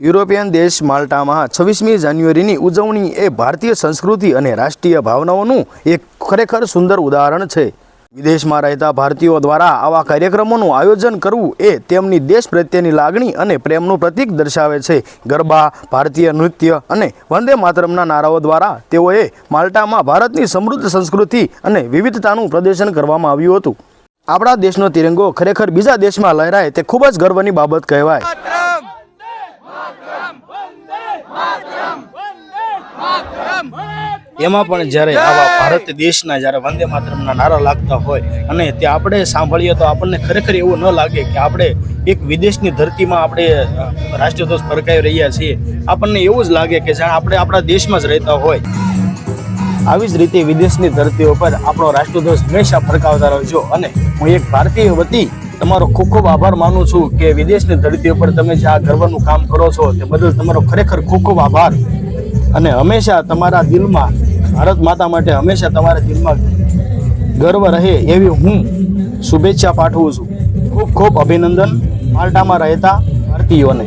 European દેશ માલ્ટામાં છવ્વીસમી જાન્યુઆરીની ઉજવણી એ ભારતીય સંસ્કૃતિ અને રાષ્ટ્રીય ભાવનાઓનું એક ખરેખર સુંદર ઉદાહરણ છે. વિદેશમાં રહેતા ભારતીયો દ્વારા આવા કાર્યક્રમોનું આયોજન કરવું એ તેમની દેશ પ્રત્યેની લાગણી અને પ્રેમનું પ્રતીક દર્શાવે છે. ગરબા, ભારતીય નૃત્ય અને વંદે માતરમના નારાઓ દ્વારા તેઓએ માલ્ટામાં ભારતની સમૃદ્ધ સંસ્કૃતિ અને વિવિધતાનું પ્રદર્શન કરવામાં આવ્યું હતું. આપણા દેશનો તિરંગો ખરેખર બીજા દેશમાં લહેરાય તે ખૂબ જ ગર્વની બાબત કહેવાય. એમાં પણ જ્યારે આવા ભારત દેશના જ્યારે વંદે માતરમના નારા લાગતા હોય અને તે આપણે સાંભળીએ તો આપણને ખરેખર એવું ન લાગે કે આપણે એક વિદેશની ધરતીમાં આપણે રાષ્ટ્રધ્વજ ફરકાવી રહ્યા છીએ. આપણને એવું જ લાગે કે જાણે આપણે આપણા દેશમાં જ રહેતા હોય. આવી જ રીતે વિદેશની ધરતીઓ પર આપણો રાષ્ટ્રધ્વજ હંમેશા ફરકાવતા રહેજો. અને હું એક ભારતીય વતી તમારો ખૂબ ખૂબ આભાર માનું છું કે વિદેશની ધરતી પર તમે જે આ ગર્વનું કામ કરો છો તે બદલ તમારો ખરેખર ખૂબ ખૂબ આભાર. અને હંમેશા તમારા દિલમાં, ભારત માતા માટે હંમેશા તમારા દિલમાં ગર્વ રહે એવી હું શુભેચ્છા પાઠવું છું. ખૂબ ખૂબ અભિનંદન માલ્ટામાં રહેતા ભારતીયોને.